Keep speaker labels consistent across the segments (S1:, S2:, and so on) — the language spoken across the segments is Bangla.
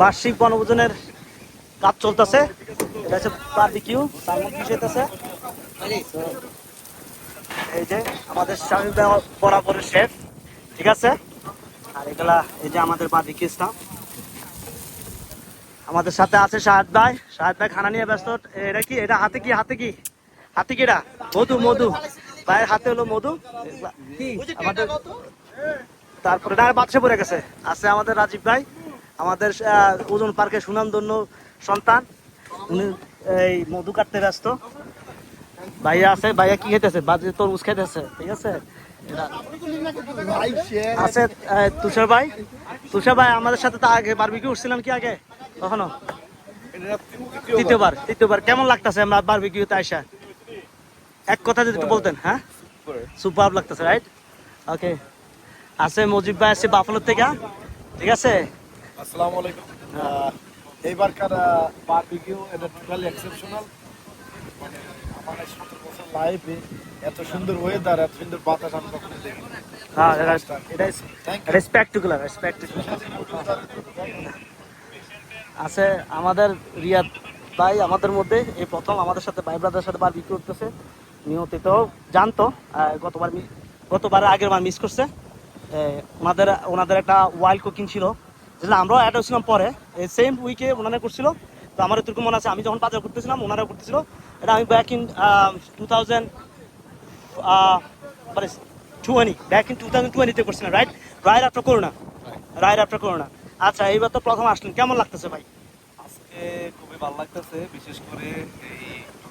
S1: বার্ষিক বনভোজনের কাজ চলতেছে। এটা হচ্ছে বারবিকিউ এই যে আমাদের স্বামী বরাবরের শেফ ঠিক আছে? আর এগুলা এই যে আমাদের বারবিকিউ স্টাফ আমাদের সাথে আছে শাহাদ ভাই। শাহাদ ভাই খানা নিয়ে ব্যস্ত। এটা কি? এটা হাতে কি? হাতে কি? হাতে কি এটা? মধু মধু। ভাইয়ের হাতে হলো মধু। আমাদের তারপরে বাদশা পড়ে গেছে। আছে আমাদের রাজীব ভাই। আমাদের ওজন পার্কে সুনামধন্য সন্তান। উনি এই মধু কাটতে ব্যস্ত। ভাইয়া আছে ভাইয়া কি খেতেছে? বাজে তরমুজ খেতেছে ঠিক আছে? আছে তুষার ভাই। তুষার ভাই আমাদের সাথে তো আগে বারবিকি উঠছিলাম কি আগে? কখনো? তৃতীয়বার তৃতীয়বার। কেমন লাগতেছে আমরা বারবিকিউতে আইসা? এক কথা যদি একটু বলতেন হ্যাঁ? সুপার লাগতেছে রাইট ওকে আছে মজিব ভাই আছে বাফলো থেকে ঠিক আছে?
S2: আসসালামু আলাইকুম। এইবারকার বারবিকিউ এটা টোটালি এক্সেপশনাল মানে আমার সতেরো বছর লাইফে এত সুন্দর ওয়েদার এত সুন্দর বাতাস আমি কখনো দেখিনি।
S1: হ্যাঁ এটা এটা আছে আমাদের রিয়াদ ভাই আমাদের মধ্যে এই প্রথম আমাদের সাথে ভাই ব্রাদার সাথে বার বিক্রি করতেছে। নিয়মিত জানতো গতবার গতবার আগের বার মিস করছে। ওনাদের ওনাদের একটা ওয়াইল্ড কুকিং ছিল। যেটা আমরাও অ্যাড হয়েছিলাম পরে এই সেম উইকে ওনারা করছিল। তো আমার এতটুকু মনে আছে আমি যখন বাজার করতেছিলাম ওনারা করতেছিল। এটা আমি ব্যাক ইন টু থাউজেন্ড মানে ব্যাক ইন টু থাউজেন্ড টোয়েন্টিতে করছিলাম right right after corona right after corona আচ্ছা এইবার তো প্রথম আসলেন। কেমন লাগতেছে ভাই?
S3: আজকে খুবই ভালো লাগতেছে বিশেষ করে এই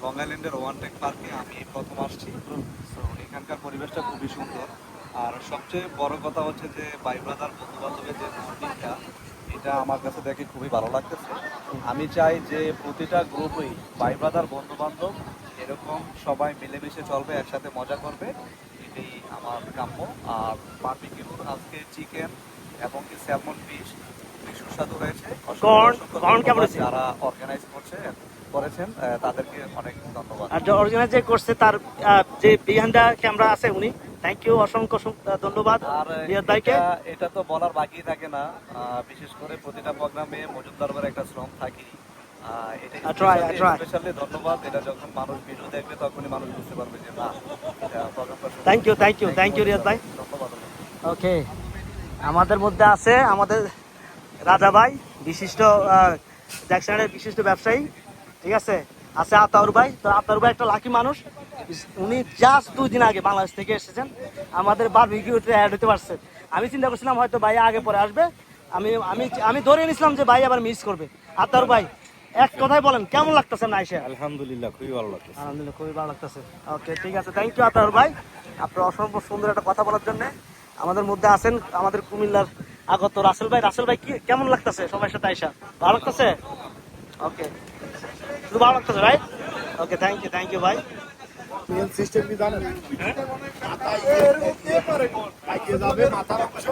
S3: লং আইল্যান্ডের ওয়ান টেক পার্কে আমি প্রথম আসছি। এখানকার পরিবেশটা খুবই সুন্দর। আর সবচেয়ে বড় কথা হচ্ছে যে ভাই ব্রাদার বন্ধু বান্ধবের যে বন্ডিংটা এটা আমার কাছে দেখে খুবই ভালো লাগতেছে। আমি চাই যে প্রতিটা গ্রুপই ভাই ব্রাদার বন্ধু বান্ধব এরকম সবাই মিলেমিশে চলবে একসাথে মজা করবে। এটাই আমার কাম্য। আর বার্বিকিউর আজকে চিকেন এবং কি স্যালমন ফিশ সুস্বাদু হয়েছে? যারা অর্গানাইজ করেছেন তাদেরকে অনেক ধন্যবাদ।
S1: আর অরিজিনাল যে করছে তার যে বিহাইন্ড ক্যামেরা আছে উনি থ্যাংক ইউ অসংখ্য ধন্যবাদ
S3: আর
S1: ভাইকে।
S3: এটা- তো বলার বাকি থাকে না বিশেষ করে প্রতিটা প্রোগ্রামে মজুমদার ভাইয়ের একটা শ্রম থাকে
S1: I try, I try.
S3: Specially ধন্যবাদ এটা যখন মানুষ ভিডিও দেখবে তখনই মানুষ বুঝতে পারবে যে না এটা প্রোগ্রামটা সুন্দর।
S1: Thank you thank you thank you Riyad ভাই। ওকে আমাদের মধ্যে আছে আমাদের রাজা ভাই বিশিষ্ট জ্যাকসনের বিশিষ্ট ব্যবসায়ী। ঠিক আছে? আছে আতাউর ভাই। তো আতাউর ভাই একটা লাকি মানুষ। উনি জাস্ট দুই দিন আগে বাংলাদেশ থেকে এসেছেন। আমাদের বারবিকিউতে অ্যাড হতে পারছে। আমি চিন্তা করছিলাম হয়তো ভাই আগে পরে আসবে। আমি আমি আমি ধরে নিয়েছিলাম যে ভাই আবার মিস করবে। আতাউর ভাই এক কথাই বলেন কেমন লাগতেছে না এসে
S2: আলহামদুলিল্লাহ খুবই ভালো লাগছে
S1: আলহামদুলিল্লাহ খুবই ভালো লাগতেছে। ওকে ঠিক আছে থ্যাংক ইউ আতাউর ভাই। আপনার অসম্ভব সুন্দর একটা কথা বলার জন্য আমাদের মধ্যে আছেন আমাদের কুমিল্লার আগত রাসেল ভাই। রাসেল ভাই কি কেমন লাগতেছে সবার সাথে আইসা? ভালো লাগতেছে? ওকে শুধু ভালো লাগতেছে ভাই। Okay thank you thank you ভাই।
S2: সিস্টেম কি জানেন? যাবে মাথার অংশ।